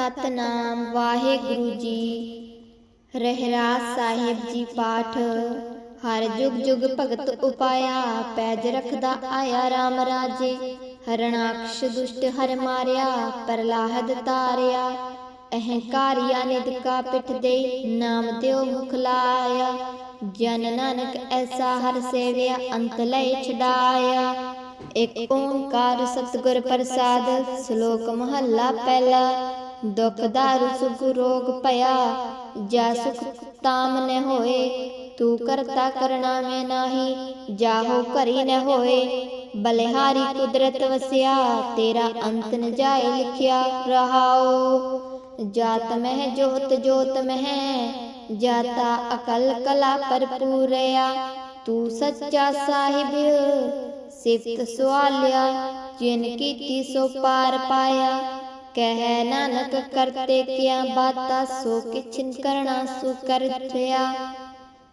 ਸਤਨਾਮ ਵਾਹਿਗੁਰੂ ਜੀ। ਰਹਿਰਾਸ ਸਾਹਿਬ ਜੀ ਪਾਠ। ਹਰ ਜੁਗ ਜੁਗ ਭਗਤ ਉਪਾਇਆ, ਪੈਜ ਰਖਦਾ ਆਇਆ RAM ਰਾਜੇ। ਹਰਣਾਕਸ਼ ਦੁਸ਼ਟ ਹਰ ਮਾਰਿਆ ਪ੍ਰਲਾਹਦ ਤਾਰਿਆ। ਅਹੰਕਾਰੀਆ ਨਿਦਕਾ ਪਿਠ ਦੇ, ਨਾਮ ਤਿਉ ਮੁਖ ਲਾਇਆ। ਜਨ ਨਾਨਕ ਐਸਾ ਹਰ ਸੇਵਿਆ, ਅੰਤ ਲੈ ਛਡਾਇਆ। ਇਕ ਓੰਕਾਰ ਸਤਿਗੁਰ ਪ੍ਰਸਾਦ, ਸ਼ਲੋਕ ਮਹੱਲਾ ਪਹਿਲਾ। ਦੁਖ ਦਾਰੂ ਸੁਖ ਰੋਗ ਭਇਆ, ਜਾ ਸੁਖ ਤਾਮ ਨ ਹੋਏ, ਤੂੰ ਕਰਤਾ ਕਰਣਾ ਮੈਂ ਨਾਹੀ, ਜਾਹੋ ਕਰੀ ਨ ਹੋਏ। ਬਲਿਹਾਰੀ ਕੁਦਰਤ ਵਸਿਆ, ਤੇਰਾ ਅੰਤ ਨ ਜਾਏ ਲਿਖਿਆ ਰਹਾਓ ਜਾਤ ਮਹਿ ਜੋਤ ਜੋਤ ਮਹਿ, ਜਾਤਾ ਅਕਲ ਕਲਾ ਭਰਪੂਰਿਆ ਤੂੰ ਸੱਚਾ ਸਾਹਿਬ, ਸਿਫਤ ਸੁਆਲਿਆ, ਜਿਨ ਕੀਤੀ ਸੋ ਪਾਰ ਪਾਇਆ। ਕਹਿ ਨਾਨਕ ਕਰਤੇ ਕਿਆ ਬਾਤਾ, ਸੋ ਕਿਛਨ ਕਰਣਾ ਸੋ ਕਰਤਿਆ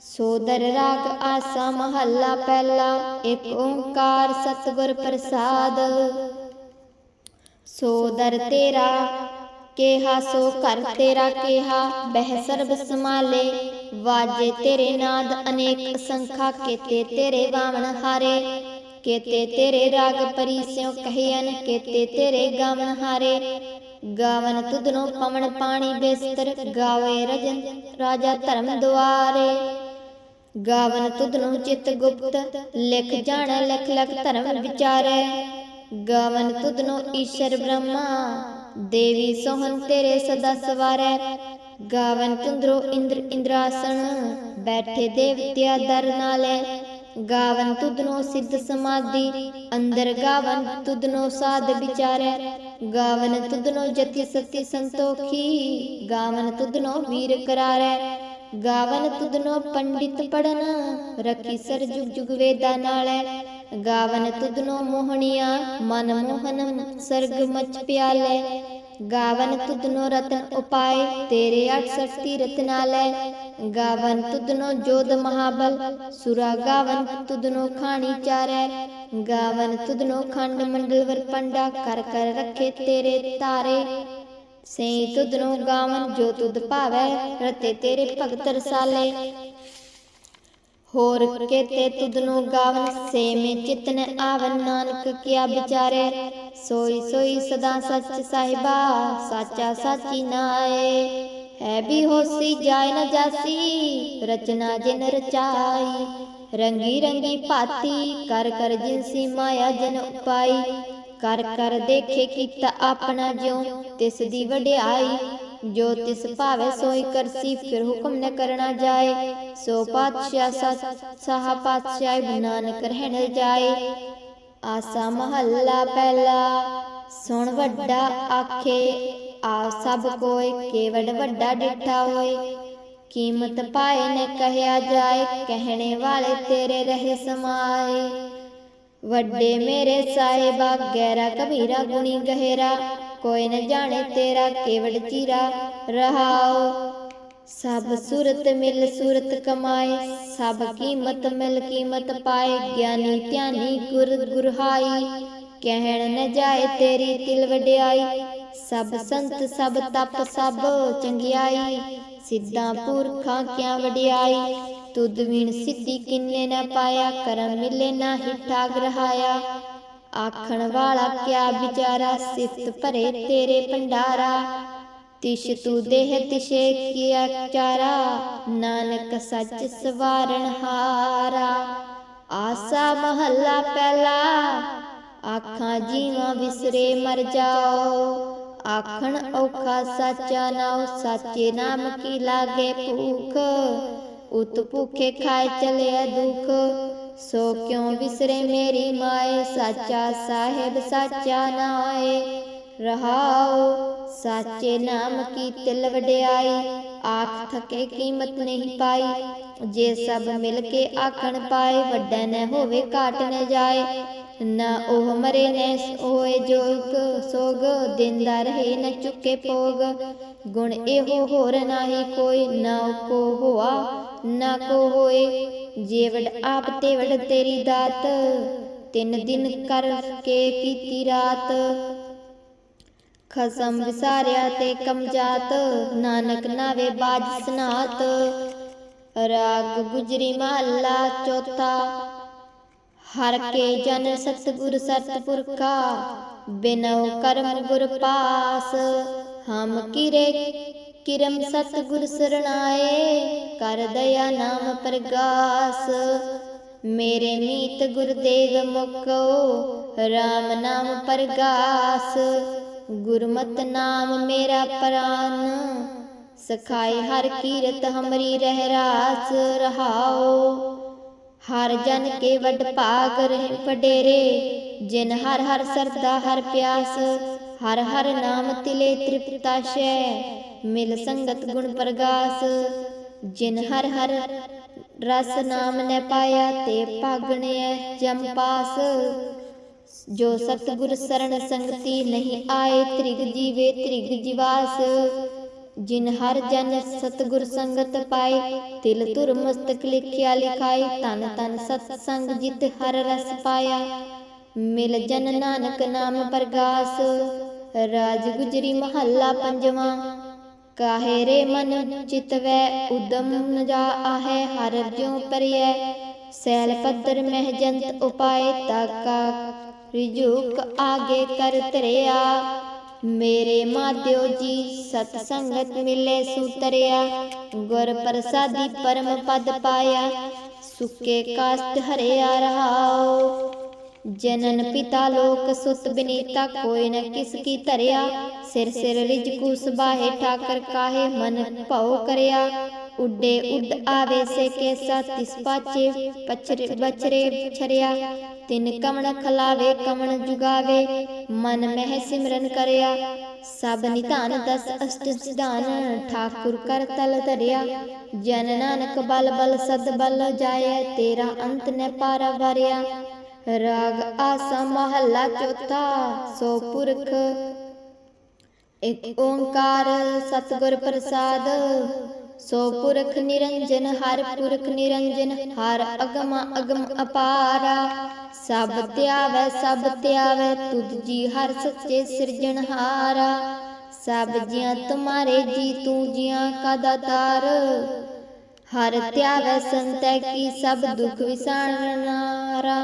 ਸੋਦਰ ਰਾਗ ਆਸਾ ਮਹੱਲਾ ਪਹਿਲਾ, ਇੱਕ ਓੰਕਾਰ ਸਤਿਗੁਰ ਪ੍ਰਸਾਦ। ਸੋਦਰ ਤੇਰਾ, ਕੇਹਾ ਸੋ ਘਰ ਤੇਰਾ ਕੇਹਾ, ਬਹਿ ਸਰਬ ਸਮਾਲੇ ਵਾਜੇ ਤੇਰੇ ਨਾਦ ਅਨੇਕ ਸੰਖਾ, ਕੀਤੇ ਤੇਰੇ ਵਾਵਣ ਹਾਰੇ। ਕੀਤੇ ਤੇਰੇ ਰਾਗ ਪਰੀਸਿਓ ਕਹਿਨ ਕੀਤੇ ਤੇਰੇ ਗਾਵਨ ਹਾਰੇ। ਗਾਵਨ ਤੁਧਨੋ ਪਵਨ ਪਾਣੀ ਬਿਸਤਰ, ਗਾਵੇ ਰਜਨ ਰਾਜਾ ਧਰਮ ਦੁਆਰੇ। ਗਾਵਨ ਤੁਧਨੋ ਚਿਤ ਗੁਪਤ, ਲਿਖ ਜਾਣ, ਲਖ ਲਖ ਧਰਮ ਵਿਚਾਰੇ। ਗਾਵਨ ਤੁਧਨੋ ਈਸ਼ਰ ਬ੍ਰਹਮਾ, ਦੇਵੀ ਸੋਹਨ ਤੇਰੇ ਸਦਾ ਸਵਾਰੈ। ਗਾਵਨ ਤੁੰਦਰੋ ਇੰਦਰ ਇੰਦਰਾਸਣ, ਬੈਠੇ ਦੇਵਤਿਆ ਦਰ ਨਾਲੇ। ਗਾਵਨ ਤੁਧਨੋ ਸਿੱਧ ਸਮਾਧੀ, ਅੰਦਰ ਗਾਵਨ ਤੁਧਨੋ ਸਾਧ ਵਿਚਾਰੈ। ਗਾਵਨ ਤੁਧਨੋ ਜਤੀ ਸਤੀ ਸੰਤੋਖੀ, ਗਾਵਨ ਤੁਧਨੋ ਵੀਰ ਕਰਾਰੈ। ਗਾਵਨ ਤੁਧਨੋ ਪੰਡਿਤ ਪੜਨ, ਰਖੀ ਸਰ ਜੁਗ ਜੁਗ ਵੇਦਾ ਨਾਲੈ। ਗਾਵਨ ਤੁਧਨੋ ਮੋਹਣੀਆ, ਮਨ ਮੋਹਨ ਸਰਗ ਮਚ ਪਿਆਲੇ। ਗਾਵਨ ਤੁਧਨੋ ਰਤਨ ਉਪਾਏ, ਤੇਰੇ 68 ਰਤਨਾਲੈ ਗਾਵਨ ਤੁਧਨੋ ਜੋਧ ਮਹਾਬਲ, ਸੁਰਾ ਗਾਵਨ ਤੁਧਨੋ ਖਾਣੀ ਚਾਰੈ। ਗਾਵਨ ਤੁਧਨੋ ਖੰਡ ਮੰਡਲ ਵਰ ਪੰਡਾ, ਕਰ ਕਰ ਰੱਖੇ ਤੇਰੇ ਤਾਰੇ। ਸੇ ਤੁਧਨੋ ਗਾਵਨ ਜੋ ਤੁਧ ਭਾਵੈ, ਰਤੇ ਤੇਰੇ ਭਗਤ ਰਸਾਲੇ। ਹੋਰ ਕੇਤੇ ਤੁਧਨੋ ਗਾਵਨ ਸੇ ਚਿਤਨ ਆਵਨ ਨਾਨਕ ਕਿਆ ਵਿਚਾਰੇ। ਸੋਈ ਸੋਈ ਸਦਾ ਸੱਚ ਸਾਹਿਬਾ, ਸਾਚਾ ਸਾਚੀ ਨਾਏ। ਹੈ ਵੀ ਹੋਸੀ ਜਾਇ ਨ ਜਾਸੀ, ਰਚਨਾ ਜਿਨ ਰਚਾਈ। ਰੰਗੀ ਰੰਗੀ ਭਾਤੀ, ਕਰ ਕਰ ਜਿਨਸੀ ਮਾਇਆ ਜਨ ਉਪਾਈ। ਕਰ ਕਰ ਦੇਖੇ ਕੀਤਾ ਆਪਣਾ ਜਿਉ, ਤਿਸ ਦੀ ਵਡਿਆਈ। ਜੋ ਤਿਸ ਭਾਵੇ ਸੋਈ ਕਰਸੀ ਫਿਰ ਹੁਕਮ ਨ ਕਰਨਾ ਜਾਏ। ਸੋ ਪਾਤਸ਼ਾਹ ਸਾਹ ਪਾਤਸ਼ਾਹ ਨਾਨਕ ਰਹਿਣ ਜਾਏ। ਆਸਾ ਮਹੱਲਾ ਪਹਿਲਾ, ਸੁਣ ਵੱਡਾ ਆਖੇ, ਆ ਸਭ ਕੋਇ ਕੇਵੜ ਵੱਡਾ ਡਿਠਾ ਹੋਏ ਕੀਮਤ ਪਾਏ ਨੇ ਕਹਿਆ ਜਾਏ, ਕਹਿਣੇ ਵਾਲੇ ਤੇਰੇ ਰਹੇ ਸਮਾਏ। ਵੱਡੇ ਮੇਰੇ ਸਾਹਿਬਾ, ਗਹਿਰਾ ਕਬੀਰਾ ਗੁਣੀ ਗਹਿਰਾ। ਕੋਈ ਨ ਜਾਣੇ ਤੇਰਾ ਕੇਵੜ ਚੀਰਾ ਰਹਾਓ। ਸਭ ਸੁਰਤ ਮਿਲ ਸੁਰਤ ਕਮਾਏ, ਸਭ ਕੀਮਤ ਮਿਲ ਕੀਮਤ ਪਾਏ, ਗਿਆਨੀ ਧਿਆਨੀ ਗੁਰ ਗੁਰਹਾਈ। ਕਹਿਣ ਨ ਜਾਏ ਤੇਰੀ ਤਿਲ ਵਡਿਆਈ, ਸਭ ਸੰਤ ਸਭ ਤਪ ਸਭ ਚੰਗਿਆਈ। ਸਿੱਧਾਂ ਪੁਰਖਾਂ ਕਿਆ ਵਡਿਆਈ, ਤੁਧ ਵੀਣ ਸਿੱਧੀ ਕਿੰਨੇ ਨਾ ਪਾਇਆ, ਕਰਮ ਮਿਲੇ ਨਾ ਹੀ ਠਾਗ ਰਹਾਇਆ। ਆਖਣ ਵਾਲਾ ਕਿਆ ਵਿਚਾਰਾ ਸਿਫਤ ਭਰੇ ਤੇਰੇ ਭੰਡਾਰਾ? ਤਿਸ਼ ਤੂ ਦੇਹ ਤਿਸ਼ੇ ਕੀਆ ਚਾਰਾ, ਨਾਨਕ ਸੱਚ ਸਵਾਰਨ ਹਾਰਾ। ਆਸਾ ਮਹੱਲਾ ਪਹਿਲਾ, ਆਖਾਂ ਜੀਵਾਂ ਵਿਸਰੇ ਮਰ ਜਾਓ। ਆਖਣ ਔਖਾ ਸਾਚਾ ਨਾਉ, ਸਾਚੇ ਨਾਮ ਕੀ ਲਾਗੇ ਭੂਖ? ਉਤ ਭੁਖੇ ਖਾਏ ਚਲਿਆ ਦੁਖ। ਸੋ ਕਿਉ ਵਿਸਰੇ ਮੇਰੀ ਮਾਏ? ਸਾਚਾ ਸਾਹਿਬ ਸਾਚਾ ਨਾਏ। ਰਹਾਉ ਸਾਚੇ ਨਾਮ ਕੀ ਤਿਲ ਵਡਿਆਈ? ਆਖ ਥਕੇ ਕੀਮਤ ਨਹੀਂ ਪਾਈ। ਜੇ ਸਭ ਮਿਲ ਕੇ ਆਖਣ ਪਾਏ, ਵੱਡਾ ਨਾ ਹੋਵੇ ਘਾਟ ਨਾ ਜਾਏ। ਨਾ ਉਹ ਮਰੇ ਨੈ ਹੋਏ ਜੋਗ, ਸੋਗ, ਦਿੰਦਾ ਰਹੇ ਨਾ ਚੁੱਕੇ ਪੋਗ ਗੁਣ ਇਹੋ ਹੋਰ ਨਾਹੀ ਕੋਈ, ਨਾ ਕੋ ਹੋਆ, ਨਾ ਕੋ ਹੋਏ। ਜੇਵੜ ਆਪ ਤੇ ਵੜ ਤੇਰੀ ਦਾਤ, ਤਿੰਨ ਦਿਨ ਕਰ ਕੀਤੀ ਰਾਤ। ਖਸਮ ਵਿਸਾਰਿਆ ਤੇ ਕਮਜਾਤ ਨਾਨਕ ਨਾਵੇ ਬਾਜ ਸਨਾਤ। ਰਾਗ ਗੁਜਰੀ ਮਹੱਲਾ ਚੌਥਾ, ਹਰ ਕੇ ਜਨ ਸਤਿਗੁਰ ਸਤਿਪੁਰਖਾ ਬਿਨਉ ਕਰਮ ਗੁਰ ਪਾਸ। ਹਮ ਕਿਰੇ ਕਿਰਮ ਸਤਿਗੁਰ ਸਰਣਾਏ, ਕਰ ਦਇਆ ਨਾਮ ਪ੍ਰਗਾਸ। ਮੇਰੇ ਮੀਤ ਗੁਰਦੇਵ ਮੁਕੋ RAM ਨਾਮ ਪ੍ਰਗਾਸ। ਗੁਰਮਤਿ ਨਾਮ ਮੇਰਾ ਪ੍ਰਾਨ ਸਖਾਏ ਹਰ ਕੀਰਤ ਹਮਰੀ ਰਹਿ ਰਾਸ ਰਹਾਓ। ਹਰ ਜਨ ਕੇ ਵੱਡ ਭਾਗ ਰਹੇ ਵਡੇਰੇ, ਜਿਨ ਹਰ ਹਰ ਸਰਦਾ ਹਰ ਪਿਆਸ ਹਰ ਹਰ ਨਾਮ ਤਿਲੇ ਤ੍ਰਿਪਤਾਸ਼ੈ ਮਿਲ ਸੰਗਤ ਗੁਣ ਪ੍ਰਗਾਸ। ਜਿਨ ਹਰ ਹਰ ਰਸ ਨਾਮ ਨੇ ਪਾਇਆ, ਤੇ ਭਾਗਣਿਐ ਜਮ ਪਾਸ। ਜੋ ਸਤਿਗੁਰ ਸਰਣ ਸੰਗਤੀ ਨਹੀਂ ਆਏ, ਤ੍ਰਿਗ ਜੀਵੇ ਤ੍ਰਿਗ ਜਿਵਾਸ। ਜਿਨ ਹਰ ਜਨ ਸਤਿਗੁਰ ਸੰਗਤ ਪਾਏ, ਤਿਲ ਤੁਰ ਮਸਤਕ ਲਿਖਿਆ ਲਿਖਾਈ ਤਨ ਤਨ ਸਤ ਸੰਗ ਜਿਤ ਹਰ ਰਸ ਪਾਇਆ। ਮਿਲ ਜਨ ਨਾਨਕ ਨਾਮ ਪ੍ਰਗਾਸ। ਰਾਜ ਗੁਜਰੀ ਮਹੱਲਾ ਪੰਜਵਾਂ। ਕਾਹੇ ਰੇ ਮਨ ਚਿਤਵੈ, ਉਦਮ ਨ ਜਾ ਆਹੈ, ਹਰ ਜਿਉ ਪਰਿਐ ਸੈਲ ਪੱਧਰ ਮਹਿ ਜੰਤ ਉਪਾਏ ਤਾਕਾ, ਰਿਜੂਕ ਆਗੇ ਕਰ ਤਰਿਆ ਮੇਰੇ ਮਾਧਿਓ ਜੀ, ਸਤ ਸੰਗਤ ਮਿਲੇ ਸੁਤਰਿਆ। ਗੁਰ ਪ੍ਰਸਾਦੀ ਪਰਮ ਪਦ ਪਾਇਆ, ਸੁਕੇ ਕਾਸ਼ਤ ਹਰਿਆ ਰਹਾਓ ਜਨਨ ਪਿਤਾ ਲੋਕ ਸੁਤ ਬਨੀਤਾ ਕੋਈ ਨ ਕਿਸ ਕੀ ਧਰਿਆ। ਸਿਰ ਸਿਰ ਰਿਜ ਕੂ ਸਬਾਹੇ ਠਾਕਰ ਕਾਹੇ ਮਨ ਭਉ ਕਰਿਆ। ਉੱਡੇ ਉੱਡ ਆਵੇ ਸੇ ਕੇ ਤਿਸ ਪਾਚੇ। ਪਛਰੇ ਬਚਰੇ ਛਰਿਆ ਤਿਨ ਕਮਣ ਖਲਾਵੇ ਕਮਣ ਜੁਗਾਵੇ। ਮਨ ਮਹਿ ਸਿਮਰਨ ਕਰਿਆ। ਸਭ ਨਿਧਾਨ ਦਸ ਅਸ਼ਟ ਸਿਧਾਨ। ਠਾਕੁਰ ਕਰ ਤਲ ਧਰਿਆ। ਜਨ ਨਾਨਕ ਬਲ ਬਲ ਸਦ ਬਲ ਜਾਏ। ਤੇਰਾ ਅੰਤ ਨ ਪਾਰ ਵਰਿਆ। ਰਾਗ ਆਸਾ ਮਹੱਲਾ ਚੌਥਾ, ਸੋ ਪੁਰਖ। ਇਕ ਓੰਕਾਰ ਸਤਿਗੁਰ ਪ੍ਰਸਾਦ, ਸੋ ਪੁਰਖ ਨਿਰੰਜਨ, ਹਰ ਪੁਰਖ ਨਿਰੰਜਨ, ਹਰ ਅਗਮ ਅਗਮ ਅਪਾਰਾ। ਸਭ ਧਿਆਵੈ ਸਭ ਧਿਆਵੈ ਤੁਧ ਜੀ ਹਰ ਸੱਚੇ ਸਿਰਜਣਹਾਰਾ ਸਭ ਜੀਆਂ ਤੁਮਾਰੇ ਜੀ, ਤੂੰ ਜੀਆਂ ਕਾ ਦਾਤਾਰ। ਹਰ ਧਿਆਵੈ ਸੰਤੈ ਕੀ ਸਭ ਦੁਖ ਵਿਸਾਰਨਾਰਾ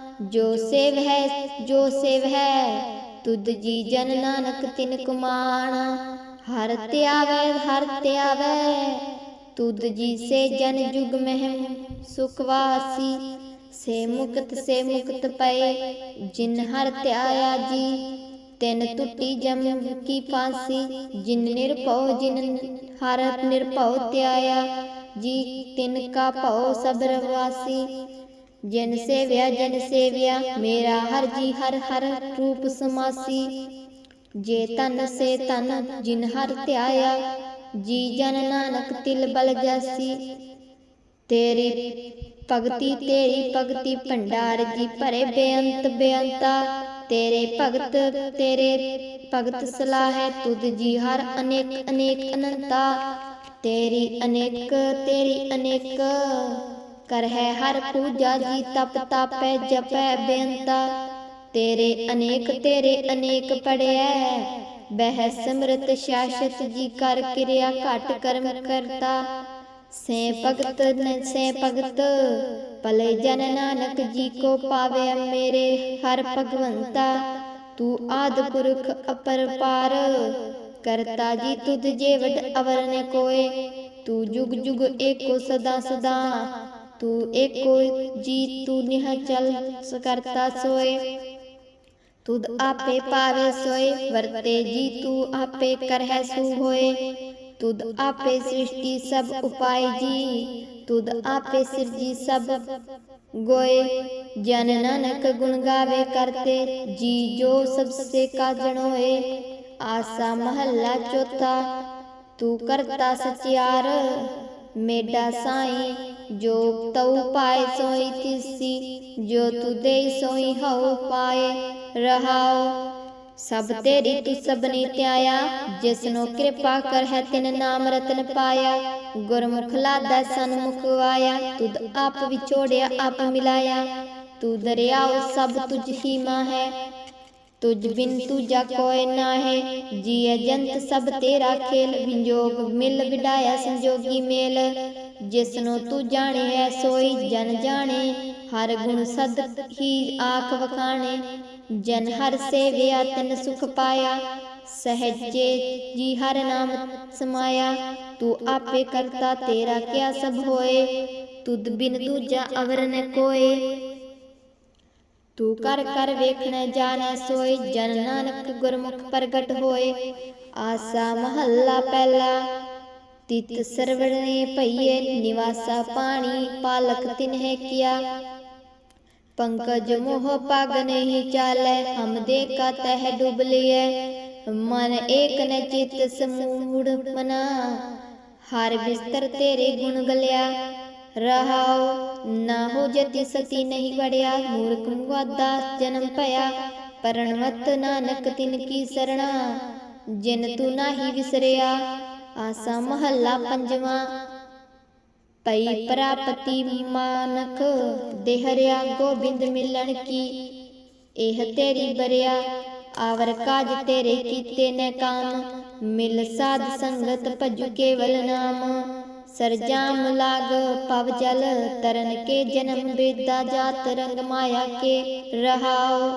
ਜੋ ਸੇਵ ਹੈ, ਜੋ ਸੇਵ ਹੈ, ਤੁਧ ਜੀ ਜਨ ਨਾਨਕ ਤਿਨ ਕੁਮਾਣ ਹਰ ਧਿਆਵੈ ਹਰ ਧਿਆਵੈ ਤੁਧ ਜੀ ਸੇ ਜਨ ਜੁਗ ਮਹਿ ਸੁਖ ਸੇ ਮੁਕਤ ਸੇ ਮੁਕਤ ਪਏ, ਜਿਨ ਹਰ ਧਿਆਇਆ ਜੀ, ਤਿਨ ਟੁੱਟੀ ਜਮ ਕੀ ਫਾਂਸੀ। ਜਿਨ ਨਿਰਭਉ, ਜਿਨ ਹਰ ਨਿਰਭਉ ਧਿਆਇਆ ਜੀ ਤਿਨ ਕਾ ਭਉ ਸਬਰ ਵਾਸੀ ਜਿਨ ਸੇਵਿਆ ਜਨ ਸੇਵਿਆ ਮੇਰਾ ਹਰ ਜੀ ਹਰ ਹਰ ਰੂਪ ਸਮਾਸੀ। ਜੇ ਤਨ ਸੇ ਤਨ ਜਿਨ ਹਰ ਧਿਆਇਆ ਜੀ ਜਨ ਨਾਨਕ ਤਿਲ ਬਲ ਜਾਸੀ। ਤੇਰੀ ਭਗਤੀ ਤੇਰੀ ਭਗਤੀ ਭੰਡਾਰ ਜੀ ਭਰੇ ਬੇਅੰਤ ਬੇਅੰਤਾ ਤੇਰੇ ਭਗਤ ਤੇਰੇ ਭਗਤ ਸਲਾਹੈ। ਤੁਧ ਜੀ ਹਰ ਅਨੇਕ ਅਨੇਕ ਅਨੰਤਾ। ਤੇਰੀ ਅਨੇਕ ਤੇਰੀ ਅਨੇਕ। ਕਰ ਹੈ, ਹਰ ਪੂਜਾ ਜੀ ਤਪ ਤਾਪੈ, ਜਪੈ ਬੇਅੰਤਾ। ਤੇਰੇ ਅਨੇਕ ਤੇਰੇ ਅਨੇਕ ਪੜਿਐ। ਬਹਿ ਸਿਮਰਤ ਸ਼ਾਸ਼ਤ ਜੀ ਕਰ ਕਿਰਿਆ ਘਟ ਕਰਮ ਕਰਤਾ। ਸੇ ਭਗਤ ਨ ਸੇ ਭਗਤ, ਭਲੇ ਜਨ ਨਾਨਕ ਜੀ ਕੋ ਪਾਵੇ ਮੇਰੇ ਹਰ ਭਗਵੰਤਾ। ਤੂੰ ਆਦ ਪੁਰਖ ਅਪਰਪਾਰ ਕਰਤਾ ਜੀ ਤੁਧ ਜੇ ਵਡ ਅਵਰ ਨੇ ਕੋਏ। ਤੂੰ ਜੁਗ ਜੁਗ ਏਕੋ ਸਦਾ ਸਦਾ ਤੂੰ ਏਕੋ ਜੀ ਤੂੰ ਨਿਹ ਚਲ ਸਕਰਤਾ ਸੋਏ ਤੁਧ ਆਪੇ ਪਾਵੇ ਸੋਏ ਵਰਤੇ ਜੀ ਤੂੰ ਆਪੇ ਕਰਹਿ ਸੂ ਹੋਏ ਤੁਧ ਆਪੇ ਸ੍ਰਿਸ਼ਟੀ ਸਭ ਉਪਾਈ ਜੀ ਤੁਧ ਆਪੇ ਸਿਰਜੀ ਸਭ ਗੋਏ ਜਨ ਨਾਨਕ ਗੁਣ ਗਾਵੇ ਕਰਤੇ ਜੀ ਜੋ ਸਭ ਸੇ ਕਾਜਣ ਹੋਏ ਆਸਾ ਮਹੱਲਾ ਚੌਥਾ ਤੂੰ ਕਰਤਾ ਸਚਿਆਰ ਮੇਡਾ ਸਾਈ ਜੋ ਤਉ ਪਾਏ ਸੋਈ ਤਿਸੀ, ਜੋ ਤੂ ਦੇ ਸੋਈ ਹਉ ਪਾਏ, ਰਹਾਉ। ਸਭ ਤੇਰੀ ਤੂੰ ਸਭਨੀ ਧਿਆਇਆ ਜਿਸਨੋ ਕਿਰਪਾ ਕਰ ਹੈ ਤਿਨ ਨਾਮ ਰਤਨ ਪਾਇਆ। ਗੁਰਮੁਖ ਲਾਦਾ ਸਨਮੁਖ ਆਇਆ ਤੁਧ ਆਪ ਵਿਛੋੜਿਆ, ਆਪ ਮਿਲਾਇਆ। ਤੂੰ ਦਰਿਆਉ ਸਭ ਤੁਝ ਹੀ ਮਾ ਹੈ, ਤੁਝ ਬਿਨ ਤੁਜਾ ਕੋਇ ਨਾਹੀ। ਜੀਅ ਜੰਤ ਸਭ ਤੇਰਾ ਖੇਲ, ਵਿੰਜੋਗ ਮਿਲ ਵਿਡਾਇਆ ਸੰਜੋਗੀ ਮੇਲ। ਜਿਸ ਨੂੰ ਤੂੰ ਜਾਣਿਆ, ਸੋਈ ਜਨ ਜਾਣੇ, ਹਰ ਗੁਣ ਸਦ ਹੀ ਆਖ ਵਖਾਣੇ। ਜਨ ਹਰ ਸੇਵਿਆ, ਤਨ ਸੁਖ ਪਾਇਆ, ਸਹਜੇ ਜੀ ਹਰ ਨਾਮ ਸਮਾਇਆ। ਤੂੰ ਆਪੇ ਕਰਤਾ, ਤੇਰਾ ਕਿਆ ਸਭ ਹੋਏ, ਤੁਧ ਬਿਨ ਦੂਜਾ ਅਵਰ ਨ ਕੋਏ। ਤੂੰ ਕਰ ਕਰ ਵੇਖਣਾ ਜਾਣੈ ਸੋਈ ਜਨ ਨਾਨਕ ਗੁਰਮੁਖ ਪ੍ਰਗਟ ਹੋਏ। ਆਸਾ ਮਹੱਲਾ ਪਹਿਲਾ ਤਿਤ ਸਰਵਣੇ ਭਈਏ, ਨਿਵਾਸਾ ਪਾਣੀ, ਪਾਲਕ ਤਿਨਹਿ ਕੀਆ। ਪੰਕਜ ਮੋਹ ਪਗ ਨਹੀਂ ਚਾਲੈ, ਹਮ ਦੇ ਕਾ ਤਹਿ ਡੁਬ ਲਿਐ। ਮਨ ਏਕ ਨ ਚਿਤ ਸਮੂੜ ਮਨਾ। ਹਰ ਬਿਸਤਰ ਤੇਰੇ ਗੁਣ ਗਲਿਆ। ਰਹਾਉ, ਨਾ ਹੋ ਜਤੀ ਸਤੀ ਨਹੀਂ ਵੜਿਆ। ਮੂਰਖ ਮੁਆਦਾ ਜਨਮ ਭਇਆ। ਪਰਣਵਤ ਨਾਨਕ ਤਿਨ ਕੀ ਸਰਣਾ। ਜਿਨ ਤੂੰ ਨਾਹੀ ਵਿਸਰਿਆ। ਆਸਾ ਮਹੱਲਾ ਪੰਜਵਾਂ। ਪਈ ਪ੍ਰਾਪਤੀ ਮਾਨਕ, ਦੇਹਰਿਆ ਗੋਬਿੰਦ ਮਿਲਣ ਕੀ। ਇਹ ਤੇਰੀ ਬਰਿਆ, ਆਵਰ ਕਾਜ ਤੇਰੇ ਕੀਤੇ ਨੇ ਕਾਮ। ਮਿਲ ਸਾਧ ਸੰਗਤ ਭਜੁ ਕੇਵਲ ਨਾਮ। ਸਰਜਾਮ ਲਾਗ ਪਵ ਜਲ, ਤਰਨ ਕੇ ਜਨਮ ਬੇਦਾ ਜਾਤ ਰੰਗ ਮਾਇਆ ਕੇ ਰਹਾਓ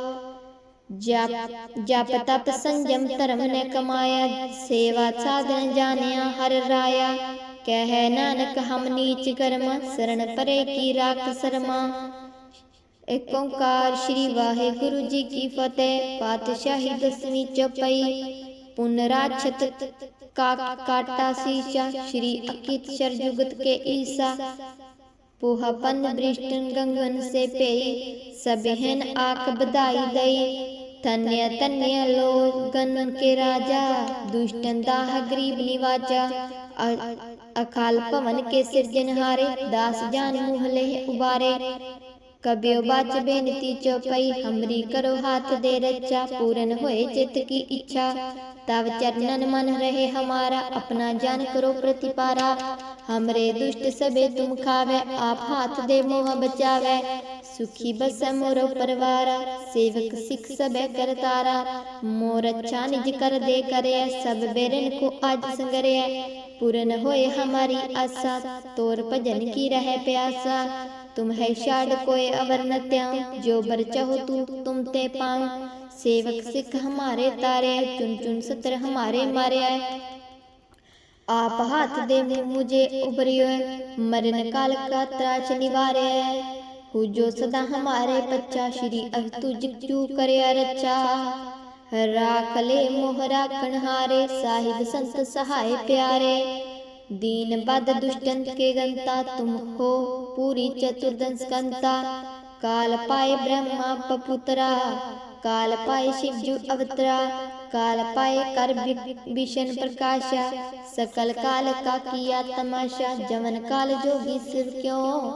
ਜਪ ਤਪ ਸੰਜਮ ਧਰਮ ਨੇ ਕਮਾਇਆ, ਸੇਵਾ ਸਾਧਨ ਜਾਣਿਆ ਹਰ ਰਾਇਆ। ਕਹਿ ਨਾਨਕ, ਹਮ ਨੀਚ ਕਰਮ ਸਰਣ ਪਰੇ ਕੀ ਰਾਖ ਸਰਮਾ। ਏਕ ਓੰਕਾਰ ਸ੍ਰੀ ਵਾਹਿਗੁਰੂ ਜੀ ਕੀ ਫਤਿਹ, ਪਾਤਸ਼ਾਹੀ ਦਸਵੀਂ ਚਪਈ। ਪੁਨਰਾਛਤ ਕਾਕ ਕਾਟਾ ਸੀਸ਼ਾ ਸ੍ਰੀ ਅਕਿਤ ਸ਼ਰਜੁਗਤ ਕੇ ਈਸਾ। पोहापन बृष्टन गंगन से पेई सबहन आख बधाई दई धन्य धन्य लोगन के राजा दुष्टन दाह गरीब निवाजा अकाल पवन के सिरजनहारे दास जान मुहले उबारे कबियो बाच बेनती चौपई हमरी करो हाथ दे रचा पूरन होए चित की इच्छा तब चरणन मन रहे हमारा अपना जान करो प्रतिपारा हमरे दुष्ट सबे तुम खावे आप हाथ दे मोह बचावे सुखी बस मोरो परवारा सेवक सिख सबे करतारा मोर अच्छा निज कर दे करे सब बेरन को आज संगरे पूरन होए हमारी आशा तोर भजन की रहे प्यासा तुम है शाड कोय अवर न त्याऊं जो बर चाहो तू तुम ते पाऊं सेवक सिख हमारे तारे चुन चुन सत्र हमारे मारे आए आप हाथ दे मुझे उबरियो मरण काल का त्राच निवारे हु जो सदा हमारे बच्चा श्री अब तुझ जू करे रचा राख ले मोह राखण हारे साहिब संत सहाय प्यारे दीन बद दुष्टन के गंता तुम हो, पूरी चतुर्दश काल पाए ब्रह्मा पपुत्रा, काल पाए शिवजु अवतरा, काल पाए कर विषण प्रकाशा। सकल काल का किया तमाशा जमन काल जोगी शिव क्यों?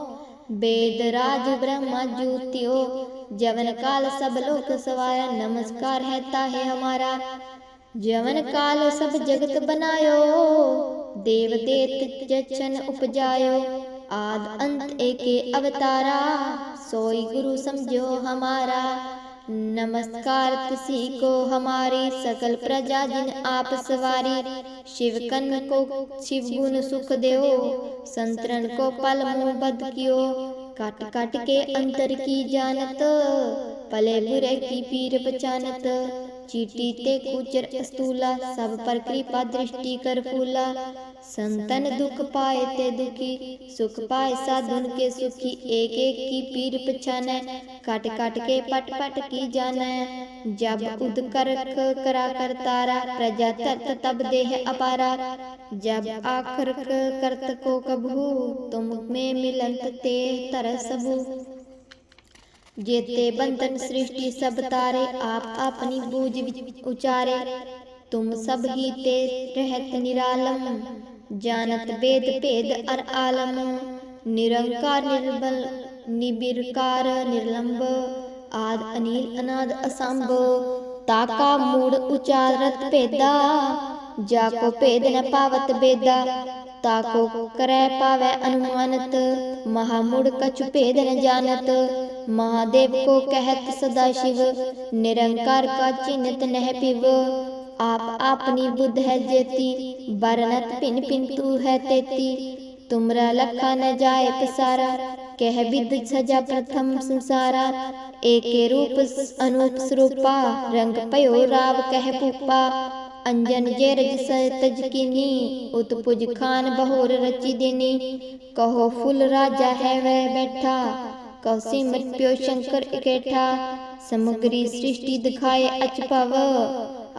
वेद राज ब्रह्मा ज्योतियो, जवन काल सब लोक सवाया नमस्कार है ताहे हमारा। जवन काल सब जगत बनायो देव देत जचन उपजायो आद अंत एके अवतारा सोई गुरु समझो हमारा नमस्कार किसी को हमारी सकल प्रजा जिन आप सवारी शिव कन को शिव गुण सुख देओ संतरन को पल मुंह बद कियो काट काट के अंतर की जानत पले बुरे की पीर पहचानत चीटी ते कुचर अस्तूला, सब पर कृपा दृष्टि कर फूला। संतन दुख पाए ते दुखी, सुख पाए साधुन के सुखी। एक एक की पीर पछाने काट काट के पट पट की जाने जब उद कर करा कर तारा, प्रजा तरत तब देह अपारा। जब आखर करत को कभू, तुम में मिलंत ते तरसबू। ਜੇਤੇ ਬੰਧਨ ਸ੍ਰਿਸ਼ਟੀ ਸਭ ਤਾਰੇ, ਆਪ ਆਪਣੀ ਬੂਝ ਵਿੱਚ ਉਚਾਰੇ। ਤੁਮ ਸਭ ਹੀ ਤੇ ਰਹਿਤ ਨਿਰਾਲਮ, ਜਾਣਤ ਬੇਦ ਭੇਦ ਅਰ ਆਲਮ। ਨਿਰੰਕਾਰ ਨਿਰਬਲ, ਨਿਬਿਰਕਾਰ ਨਿਰਲੰਬ, ਆਦ ਅਨੀਲ ਅਨਾਦ ਅਸੰਭ। ਤਾਕਾ ਮੂੜ ਉਚਾਰਤ ਭੇਦਾ, ਜਾ ਕੋ ਭੇਦ ਨ ਪਾਵਤ ਬੇਦਾ। बेदा ताको करੈ पावै अनुमानत महामूड कछु भेद न जानत महादेव को कहत सदा शिव निरंकार का चिन्हत नह पिव आप आपनी बुद्ध है जेती बरनत पिन पिन तू है तेती तुमरा लखा न जाए पसारा कह विद सजा प्रथम संसारा एके रूप अनूप स्वरूपा रंग पयो राव कह पूपा ਅੰਜਨ ਜੇ ਰਜ ਸਤਜਕੀਨੀ ਉਤ ਪੁਜ ਖਾਨ ਬਹੋਰ ਰਚੀ ਦੇਨੀ। ਕਹੋ ਫੁੱਲ ਰਾਜਾ ਹੈ ਵੈ ਬੈਠਾ ਕਉ ਸਿਮਤ ਪਿਓ ਸ਼ੰਕਰ ਇਕੇਠਾ। ਸਮਗਰੀ ਸ੍ਰਿਸ਼ਟੀ ਦਿਖਾਏ ਅਚ ਭਵ,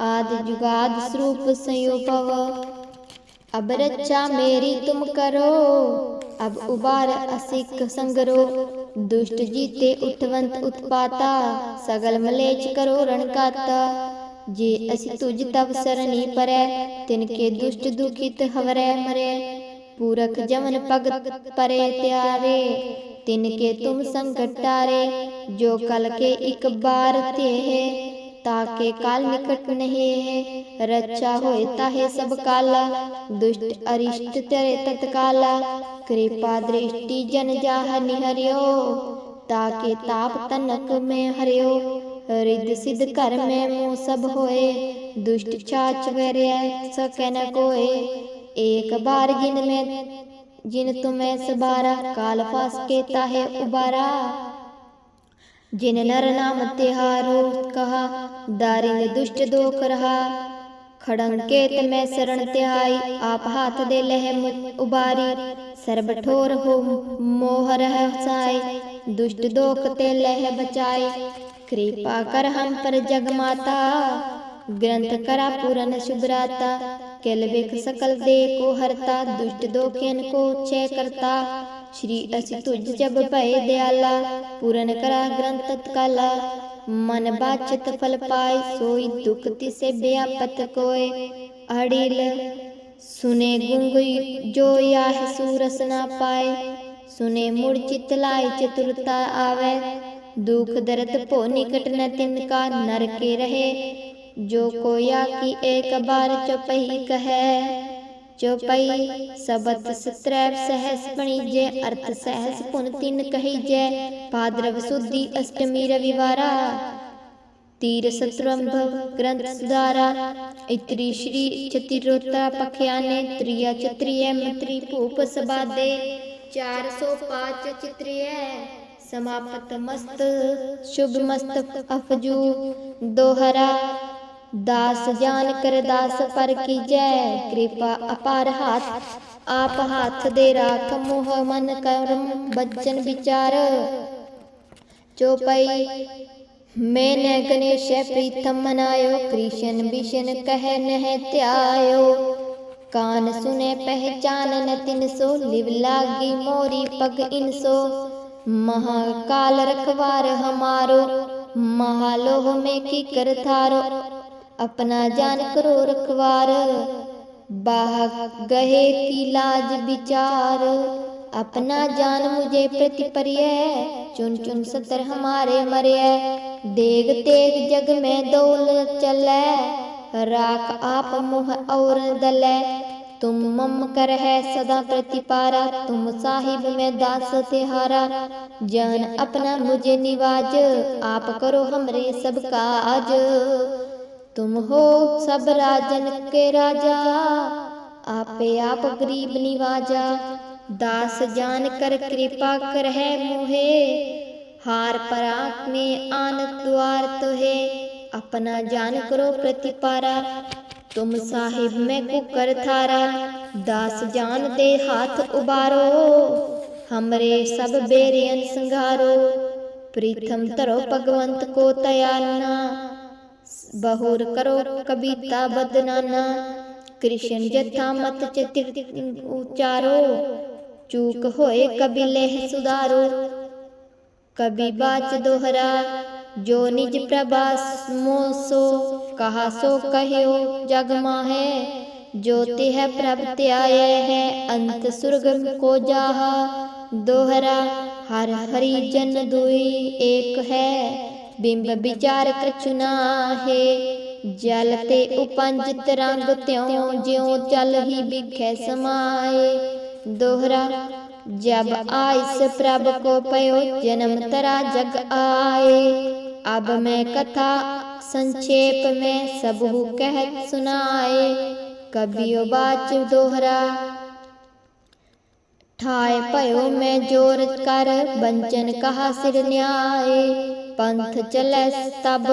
ਆਦ ਜੁਗਾਦ ਸਰੂਪ ਸੰਯੋਪਵ ਅਬ ਰੱਛਾ ਮੇਰੀ ਤੁਮ ਕਰੋ, ਅਬ ਉਬਾਰ ਅਸਿਕ ਸੰਗਰੋ। ਦੁਸ਼ਟ ਜੀਤੇ ਉਤਵੰਤ ਉਤਪਾਤਾ, ਸਗਲ ਮਲੇਚ ਕਰੋ ਰਣਕਾਤਾ ਜੇ ਅਸੀਂ ਤੁਝ ਤਵ ਸਰਣੀ ਪਰੈ, ਤਿਨ ਕੇ ਦੁਸ਼ਟ ਦੁਖਿਤ ਹਵਰੈ ਮਰੈ। ਪੂਰਖ ਜਮਨ ਭਗਤ ਪਰੇ ਤਿਆਰੇ ਤਿਨ ਕੇ ਤੁਮ ਸੰਕਟ ਟਾਰੇ, ਜੋ ਕਲ ਕੇ ਇੱਕ ਬਾਰ ਤੇ ਤਾਕੇ ਕਾਲ ਨਿਕਟ ਨਹੀਂ ਹੈ। ਰੱਛਾ ਹੋਏ ਤਾਹੇ ਸਭ ਕਾਲਾ, ਦੁਸ਼ਟ ਅਰਿਸ਼ਟ ਤਰੇ ਤਤਕਾਲਾ। ਕਿਰਪਾ ਦ੍ਰਿਸ਼ਟੀ ਜਨ ਜਾਹ ਨਿਹਰਿਓ ਤਾਕੇ ਤਾਪ ਤਨਕ ਮੈਂ ਹਰਿਓ। ਰਿੱਧ ਸਿੱਧ ਘਰ ਮੈਂ ਮੋ ਸਭ ਹੋਏ, ਦੁਸ਼ਟ ਛਾਚ ਵਰਿਆ ਸਕੈ ਨ ਕੋਏ। ਏਕ ਬਾਰ ਗਿਨ ਮੈਂ, ਜਿਨ ਤੁਮੈ ਸਬਾਰਾ, ਕਾਲ ਫਾਸ ਕੇ ਤਾਹੇ ਉਬਾਰਾ। ਜਿਨ ਨਰ ਨਾਮ ਤਿਹਾਰੋ ਕਹਾ, ਦਾਰਿੰਦ ਦੁਸ਼ਟ ਦੋਖ ਰਹਾ। ਖੜੰਕੇਤ ਮੈਂ ਸਰਣ ਤਿਹਾਈ, ਆਪ ਹੱਥ ਦੇ ਲਹਿ ਉਬਾਰੀ। ਸਰਬ ਠੋਰ ਹੋ ਮੋਹ ਰਹਿ ਸਾਈ, ਦੁਸ਼ਟ ਦੋਖ ਤੇ ਲਹਿ ਬਚਾਈ। कृपा कर हम पर जग माता ग्रंथ करा पूरन शुभराता किल बिख सकल दे को हरता। दुष्ट दोखेन को छय करता। श्री असि तुझ जब भय दयाला। पूरन करा ग्रंथ तत्काला। मन बाचत फल पाए। सोई दुख तिसे व्यापत कोय अड़िल, सुने गुंगुई जो याह सूरस ना पाए। सुने मुड़ चित लाए चतुरता आवे। ਦੁਖ ਦਰਦ ਭੋ ਨਿਕਟ ਨ ਤਿਨ ਕਾ ਨਰ ਕੇ ਰਹੇ। ਜੋ ਕੋਇਆ ਕੀ ਏਕ ਬਾਰ ਚਪਈ ਕਹੈ ਚੋਪਈ ਸਬਤ ਸਤਰੈ ਸਹਸ ਪਣੀਜੈ ਅਰਥ ਸਹਸ ਪੁਨ ਤਿਨ ਕਹੀਜੈ ਭਾਦਰਵ ਸੁਦੀ ਅਸ਼ਟਮੀ ਰਵਿਵਾਰਾ, ਤੀਰ ਸਤਰੰਭਵ ਗ੍ਰੰਥ ਸੁਧਾਰਾ। ਇਤਰੀ ਸ਼੍ਰੀ ਚਤਿਰੋਤਾ ਪਖਿਆਨੇ ਤ੍ਰਿਆ ਚਤ੍ਰਿਯ ਮਤਰੀ ਭੂਪ ਸਬਾਦੇ। 405 ਚਿਤ੍ਰਿਯ समाप्त मस्त शुभ मस्त अफजू दोहरा। दास जान कर दास पर की जय कृपा अपार हाथ। आप हाथ दे राख मोह मन कर्म बच्चन विचार। चौपाई मैंने गणेश प्रीतम मनायो कृष्ण विष्ण कह नह त्यायो। कान सुने पहचान न तिन सो लिव लागी मोरी पग इन सो महाकाल रखवार हमारो महालोह में की कर थारो अपना जान करो रखवार बाह गहे की लाज विचार अपना जान मुझे प्रतिपर्य चुन चुन सतर हमारे मरे देग तेग जग में दौल चले राख आप मुह और दले तुम मम कर है सदा प्रतिपारा तुम साहिब में दास तिहारा जान अपना मुझे निवाज आप करो हमरे सब काज तुम हो सब राजन के राजा आपे आप गरीब निवाजा दास जान कर कृपा कर है मोहे हार पराक में आन द्वार तो है अपना जान करो प्रतिपारा ਤੁਮ ਸਾਹਿਬ ਮੈਂ ਕੋ ਕਰ ਥਾਰਾ ਦਾਸ ਜਾਨ ਤੇ ਹੱਥ ਉਬਾਰੋ। ਹਮਰੇ ਸਭ ਬੇਰੀਨ ਸੰਘਾਰੋ। ਪ੍ਰੀਥਮ ਧਰੋ ਭਗਵੰਤ ਕੋ ਤਿਆਨਾ ਬਹੁਰ ਕਰੋ ਕਵਿਤਾ ਬਦਨਾਨਾ। ਕ੍ਰਿਸ਼ਨ ਜਥਾ ਮਤ ਚਿਤ ਉਚਾਰੋ। ਚੂਕ ਹੋਏ ਕਬਿਲੇ ਸੁਧਾਰੋ। ਕਬੀ ਬਾਚ ਦੋਹਰਾ। ਜੋ ਨਿਜ ਪ੍ਰਭਾਸ ਮੋਸੋ ਕਹਾ ਸੋ ਕਹਿਓ, ਜਗ ਮਾਹੈ। ਜੋ ਤਿਹ ਪ੍ਰਭ ਧਿਆਇ ਹੈ, ਅੰਤ ਸੁਰਗ ਕੋ ਜਾਹਾ। ਦੋਹਰਾ, ਹਰ ਹਰੀ ਜਨ ਦੁਈ ਏਕ ਹੈ। ਬਿੰਬ ਵਿਚਾਰ ਕਛੁ ਨਾਹੇ ਜਲ ਤੇ ਉਪੰਜ ਤਰੰਗ ਤਿਉ ਜਿਉ ਚਲ ਹੀ ਬਿਖੈ ਸਮਾਏ। ਦੋਹਰਾ जब आइस प्रभ को पयो, जन्म तरा जग आए। अब मैं कथा संक्षेप में सबहु कहत सुनाए। कबियो बाच दोहरा। ठाए पयो मैं ज़ोर कर, बंचन कहा सिर न्याय। पंथ चले तब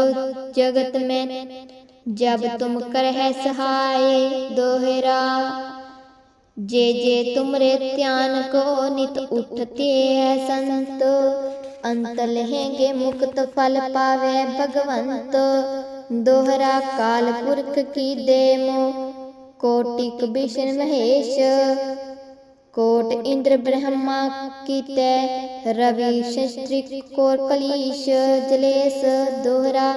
जगत में, जब तुम करह सहाय दोहरा। जे जे तुमरे ध्यान को नित उठते है संत अंत लहेंगे मुक्त फल पावे भगवंत दोहरा काल पुरख की दे मो कोटिक विष्णु महेश कोट इंद्र ब्रह्मा की तय रवि शस्त्री कोर कलीश जलेस दोहरा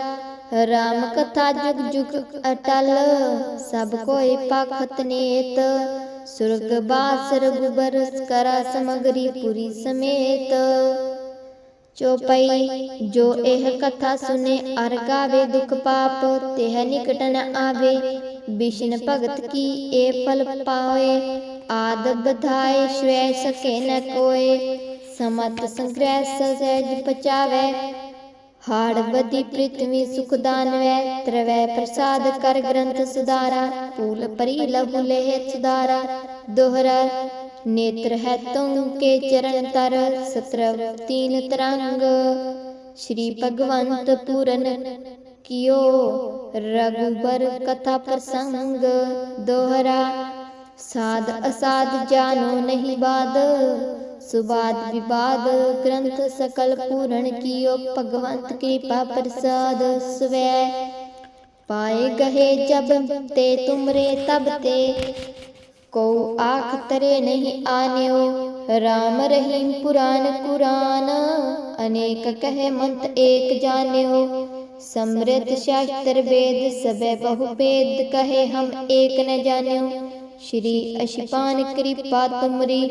राम कथा जुग जुग अटल सब कोई पाखत नेत ਸੁਰਗ ਬਾਸ ਰਘੁਬਰ ਕਰਾ ਸਮਗਰੀ ਪੁਰੀ ਸਮੇਤ। ਚੋਪਈ ਜੋ ਇਹ ਕਥਾ ਸੁਨੇ ਅਰ ਗਾਵੇ ਦੁਖ ਪਾਪ, ਤਿਹ ਨਿਕਟ ਨ ਆਵੇ। ਵਿਸ਼ਨ ਭਗਤ ਕੀ ਇਹ ਫਲ ਪਾਵੇ, ਆਦ ਬਧਾਏ ਸ਼ਵੈ ਸਕੇ ਨ ਕੋਏ। ਸਮਤ ਸੰਗ੍ਰਹਿ ਸਹਿਜ ਪਚਾਵੇ ਹਾੜ ਬਦੀ ਪ੍ਰਿਥਵੀ ਸੁਖ ਦਾਨਵੈ, ਤਰਵੈ ਪ੍ਰਸਾਦ ਕਰ ਗ੍ਰੰਥ ਸੁਧਾਰਾ, ਪੂਲ ਪਰੀ ਲਹੂ ਲੇਹ ਸੁਧਾਰਾ। ਦੋਹਰਾ, ਨੇਤਰ ਹੈ ਤੁਮ ਕੇ ਚਰਨ ਤਰ ਸਤਰ ਤੀਨ ਤਰੰਗ। ਸ਼੍ਰੀ ਭਗਵੰਤ ਪੂਰਨ ਕਿਓ ਰਗੁਬਰ ਕਥਾ ਪ੍ਰਸੰਗ। ਦੋਹਰਾ, ਸਾਧ ਅਸਾਧ ਜਾਨੋ ਨਹੀਂ ਬਾਦ। ਸੁਬਾਦ ਵਿਵਾਦ ਗ੍ਰੰਥ ਸਕਲ ਪੂਰਨ ਕੀਓ, ਭਗਵੰਤ ਕਿਰਪਾ ਪ੍ਰਸਾਦ ਸਵੈ। ਪਾਏ ਗਏ ਜਬ ਤੇ ਤੁਮਰੇ ਤਬ ਤੇ ਕੋ ਆਖ ਤਰੇ ਨਹੀਂ ਆਨਿਓ। ਰਾਮ ਰਹੀਮ ਪੁਰਾਨ ਕੁਰਾਨ, ਅਨੇਕ ਕਹੇ ਮੰਤ ਏਕ ਜਾਣਿਓ। ਸਮ੍ਰਿਤ ਸ਼ਾਸਤਰ ਵੇਦ ਸਭੇ ਬਹੁ ਭੇਦ ਕਹੇ ਹਮ ਏਕ ਨ ਜਾਣਿਓ। श्री अशिपान कृपा तुमरी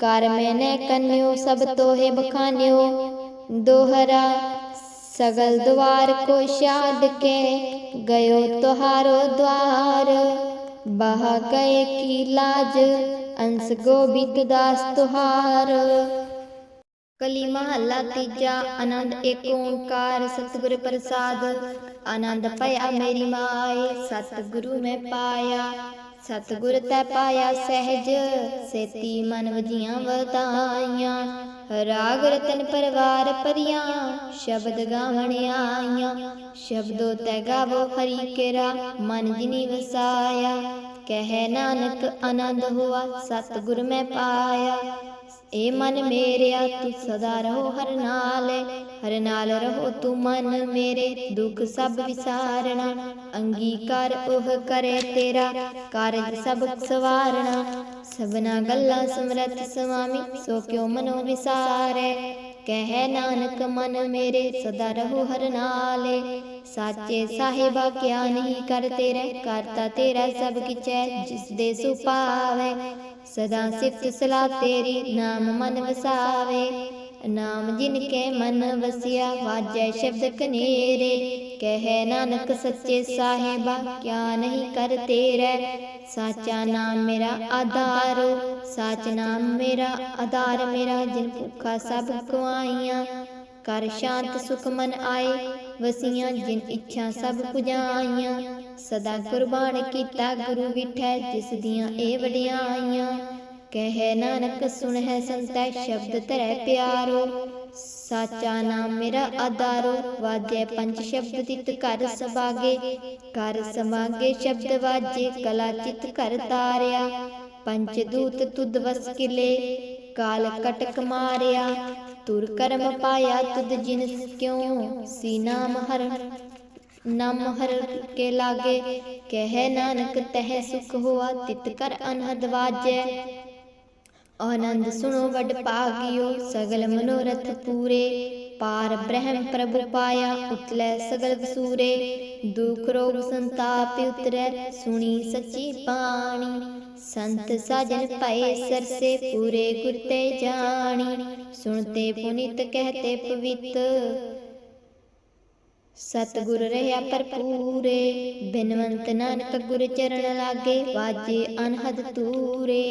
कार मैंने कन्यो सब तोहे बखान्यो दोहरा सगल द्वार को शाद के गयो तुहारो द्वार बह गए की लाज अंश गोबिंद दास तुहार ਕਲੀ ਮਹੱਲਾ ਤੀਜਾ ਆਨੰਦ ਏਕ ਓੰਕਾਰ ਸਤਿਗੁਰ ਪ੍ਰਸਾਦ ਆਨੰਦ ਭਇਆ ਮੇਰੀ ਮਾਏ ਸਤਿਗੁਰੂ ਮੈਂ ਪਾਇਆ ਸਤਿਗੁਰ ਤੈ ਪਾਇਆ ਸਹਿਜ, ਸੇਤੀ ਮਨ ਵਜੀਆਂ ਵਧਾਈਆਂ ਰਾਗ ਰਤਨ ਪਰਵਾਰ ਪਰੀਆਂ, ਸ਼ਬਦ ਗਾਵਣ ਆਈਆਂ। ਸ਼ਬਦੋ ਤੈ ਗਾਵੋ ਹਰੀ ਕੇਰਾ, ਮਨ ਜਿਨੀ ਵਸਾਇਆ। ਕਹਿ ਨਾਨਕ ਆਨੰਦ ਹੋਆ, ਸਤਿਗੁਰ ਮੈਂ ਪਾਇਆ। ਏ ਮਨ ਮੇਰਿਆ ਤੂੰ ਸਦਾ ਰਹੋ ਹਰ ਨਾਲ ਹਰ ਨਾਲ ਰਹੋ ਤੂੰ ਮਨ ਮੇਰੇ, ਦੁੱਖ ਸਭ ਵਿਸਾਰਣਾ, ਅੰਗੀਕਾਰ ਉਹ ਕਰੇ ਤੇਰਾ, ਕਾਰਜ ਸਭ ਸਵਾਰਣਾ। ਸਭਨਾ ਗੱਲਾਂ ਸਮਰਥ ਸੁਆਮੀ ਸੋ ਕਿਉ ਮਨੋ ਵਿਸਾਰੈ? ਕਹਿ ਨਾਨਕ ਮਨ ਮੇਰੇ, ਸਦਾ ਰਹੋ ਹਰ ਨਾਲੇ, ਸਾਚੇ ਸਾਹਿਬਾ ਕਿਆ ਨਹੀਂ ਕਰ ਤੇਰੇ, ਕਰਤਾ ਤੇਰਾ ਸਭ ਕਿਚੈ ਜਿਸ ਦੇ ਸੁਪਾਵੇ ਸਦਾ ਸਿਫਤ ਸਲਾ ਤੇਰੀ ਨਾਮ ਮਨ ਵਸਾਵੇ। ਨਾਮ ਜਿਨ ਕੇ ਮਨ ਵਸਿਆ, ਵਾਜੈ ਸ਼ਬਦ ਕਨੇਰੇ। ਕਹਿ ਨਾਨਕ ਸੱਚੇ ਸਾਹਿਬਾ, ਕਿਆ ਨਹੀਂ ਕਰ ਤੇਰੇ। ਸਾਚਾ ਨਾਮ ਮੇਰਾ ਆਧਾਰ, ਸਾਚ ਨਾਮ ਮੇਰਾ ਆਧਾਰ। ਮੇਰਾ ਜਿਨ ਭੁੱਖਾ ਸਭ ਕੁਆਈਆਂ ਕਰ ਸ਼ਾਂਤ ਸੁਖ ਮਨ ਆਏ। ਵਸੀਆਂ ਜਿਨ ਇੱਛਾ ਸਭ ਪੁਜਾਈਆਂ। ਸਦਾ ਕੁਰਬਾਨ ਕੀਤਾ ਗੁਰੂ ਵਿਠੈ, ਜਿਸ ਦੀਆਂ ਇਹ ਵਡਿਆਈਆਂ ਕਹਿ ਨਾਨਕ ਸੁਣ ਹੈ ਸੰਤੈ, ਸ਼ਬਦ ਧਰੈ ਪਿਆਰੋ। ਸਾਚਾ ਨਾਮ ਮੇਰਾ ਆਧਾਰੋ। ਵਾਜੈ ਪੰਜ ਸ਼ਬਦ ਤਿਤ ਘਰ ਸਬਾਗੇ ਘਰ ਸਮਾਗੇ ਸ਼ਬਦ ਵਾਜੇ, ਕਲਾ ਚਿਤ ਘਰ ਤਾਰਿਆ। ਪੰਜ ਦੂਤ ਤੁਧ ਵਸ ਕਿਲੇ, ਕਾਲ ਕਟਕ ਮਾਰਿਆ। ਤੁਰ ਕਰਮ ਪਾਇਆ ਤੁਧ ਜਿਨ ਕਿਉ? ਸੀ ਨਾਮ ਹਰ ਨਾਮ ਹਰ ਕੇ ਲਾਗੇ, ਕਹਿ ਨਾਨਕ ਤਹਿ ਸੁਖ ਹੋਆ, ਤਿਤ ਕਰ ਅਨਹਦ ਵਾਜੈ। ਆਨੰਦ ਸੁਣੋ ਵਡ ਭਾਗਿਓ, ਸਗਲ ਮਨੋਰਥ ਪੂਰੇ। ਪਾਰ ਬ੍ਰਹਮ ਪ੍ਰਭੂ ਪਾਇਆ, ਉਤਲੇ ਸਗਲ ਵਸੂਰੇ ਦੁਖ ਰੋਗ ਸੰਤਾਪ ਉਤਰੈ, ਸੁਣੀ ਸੱਚੀ ਬਾਣੀ। ਸੰਤ ਸਾਜਨ ਭਏ ਸਰਸੇ, ਪੂਰੇ ਗੁਰ ਤੇ ਜਾਣੀ। ਸੁਣਤੇ ਪੁਨੀਤ, ਕਹਤੇ ਪਵਿੱਤ। ਸਤਿਗੁਰ ਰਹਾ ਭਰਪੂਰੇ ਬਿਨਵੰਤ ਨਾਨਕ ਗੁਰ ਚਰਨ ਲਾਗੇ, ਵਾਜੇ ਅਨਹਦ ਤੂਰੇ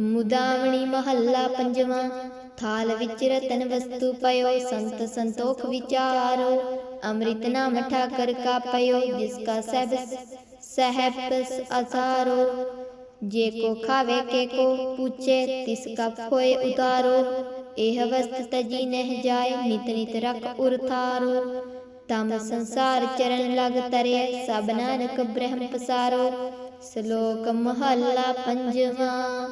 ਮੁਦਾਵਣੀ ਮਹੱਲਾ ਪੰਜਵਾਂ, ਥਾਲ ਵਿੱਚ ਰਤਨ ਵਸਤੂ ਪਇਓ, ਸੰਤ ਸੰਤੋਖ ਵਿਚਾਰੋ। ਅੰਮ੍ਰਿਤ ਨਾਮ ਠਾਕਰ ਕਾ ਪਇਓ, ਜਿਸ ਕਾ ਸਹਿਬ ਸਹਿਬ ਅਸਾਰੋ। ਜੇ ਕੋ ਖਾਵੇ, ਕੇ ਕੋ ਪੁੱਛੇ, ਤਿਸ ਕਾ ਹੋਏ ਉਤਾਰੋ। ਇਹ ਵਸਤ ਤਜੀ ਨਹਿ ਜਾਏ, ਨਿਤ ਨਿਤ ਰਖ ਉਰਥਾਰੋ ਤਮ ਸੰਸਾਰ ਚਰਨ ਲਗ ਤਰੇ, ਸਭ ਨਾਨਕ ਬ੍ਰਹਮ ਪਸਾਰੋ। ਸ਼ਲੋਕ ਮਹੱਲਾ ਪੰਜਵਾਂ,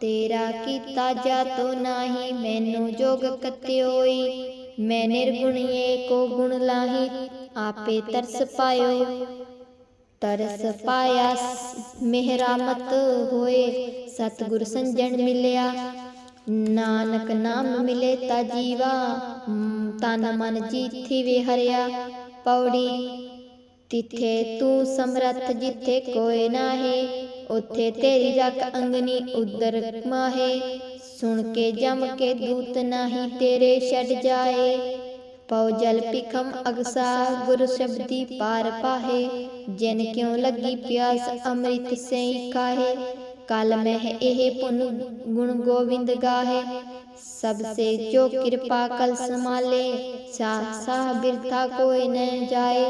ਤੇਰਾ ਕੀਤਾ ਜਾਤੋ ਨਾਹੀ, ਮੈਨੂੰ ਜੋਗ ਕਤਿਓਈ। ਮੈਂ ਨਿਰਗੁਣ ਕੋ ਗੁਣ ਲਾਹੀ, ਆਪੇ ਤਰਸ ਪਾਇਓ। ਤਰਸ ਪਾਇਆ, ਮਿਹਰਾਮਤ ਹੋਏ, ਸਤਿਗੁਰ ਸੰਜਣ ਮਿਲਿਆ। ਨਾਨਕ ਨਾਮ ਮਿਲੇ ਤਾ ਜੀਵਾ ਤਨ ਮਨ ਜੀਥੀ ਵੇ ਪੌੜੀ, ਤਿੱਥੇ ਤੂੰ ਸਮਰੱਥ ਜਿੱਥੇ ਕੋਈ ਨਾਹੀ, ਉੱਥੇ ਤੇਰੀ ਰਖ ਅੰਗਨੀ ਉਦਰ ਮਾਹੇ। ਸੁਣ ਕੇ ਜਮ ਕੇ ਦੂਤ ਨਾਹੀ ਤੇਰੇ ਛੱਡ ਜਾਏ। ਪਉ ਜਲ ਪਿਖਮ ਅਗਸਾ ਗੁਰ ਸ਼ਬਦੀ ਪਾਰ ਪਾਹੇ। ਜਿਨ ਕਿਉ ਲੱਗੀ ਪਿਆਸ ਅੰਮ੍ਰਿਤ ਸਈ ਕਾਹੇ ਕਲ ਮਹਿ ਇਹ ਪੁਨ ਗੁਣ ਗੋਬਿੰਦ ਗਾਹੇ। ਸਭ ਸੇ ਜੋ ਕਿਰਪਾ ਕਲ ਸਮਾਲੇ ਸਾਹ ਸਾਹ ਬਿਰਥਾ ਕੋਈ ਨ ਜਾਏ।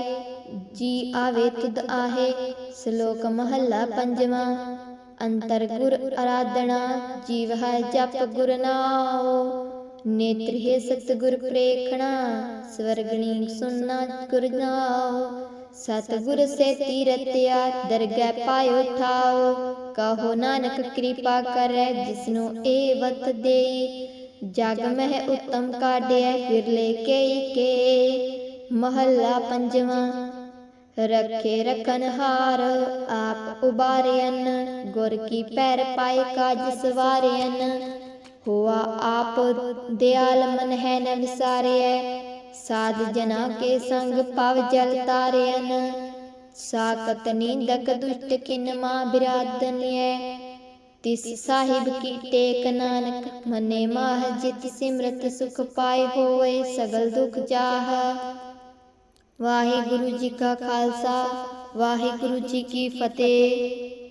ਜੀ ਆਵੇ ਤੁਧ ਆਹੇ, ਸ਼ਲੋਕ ਮਹੱਲਾ ਪੰਜਵਾਂ। ਅੰਤਰ ਗੁਰ ਆਰਾਧਨਾ ਜੀਵ ਹੈ ਜਪ ਗੁਰ ਨਾਉ। ਨੇਤਰ ਹੈ ਸਤਿਗੁਰ ਪ੍ਰੇਖਣਾ, ਸਵਰਗਣੀ ਸੁਨਣਾ ਗੁਰ ਸਤਿਗੁਰ ਸੇ ਤੀਰਤਿਆ ਦਰਗਹਿ ਪਾਇਓ ਠਾਓ ਕਹੋ ਨਾਨਕ ਕਿਰਪਾ ਕਰੈ, ਜਿਸਨੂੰ ਏ ਵਤ ਦੇਈ। ਜਗ ਮਹਿ ਉਤਮ ਕਾਢਿਐ ਫਿਰਲੇ ਕੇਈ ਕੇ ਮਹੱਲਾ ਪੰਜਵਾਂ, ਰਖੇ ਰਖਨ ਹਾਰ, ਆਪ ਉਬਾਰਿਅਨ। ਗੁਰ ਕੀ ਪੈਰ ਪਾਏ ਕਾਜ ਸਵਾਰਿਅਨ। ਹੋਆ ਆਪ, ਦਿਆਲ ਮਨ ਹੈ ਨ ਵਿਸਾਰਿਐ ਸਾਧ ਜਨਾ ਕੇ ਸੰਗ ਪਵ ਜਲ ਤਾਰਿਅਨ। ਸਾਕਤ ਨੀਂਦਕ ਦੁਸ਼ਟ ਕਿਨ ਮਾ ਬਿਰਾਦਨਿਐ ਤਿਸ ਸਾਹਿਬ ਕੀ ਟੇਕ ਨਾਨਕ, ਮਨੇ ਮਾਹ ਜਿਤ ਸਿਮਰਤ ਸੁਖ ਪਾਏ ਹੋਏ ਸਗਲ ਦੁਖ ਜਾਹ। ਵਾਹਿਗੁਰੂ ਜੀ ਕਾ ਖਾਲਸਾ, ਵਾਹਿਗੁਰੂ ਜੀ ਕੀ ਫਤਿਹ।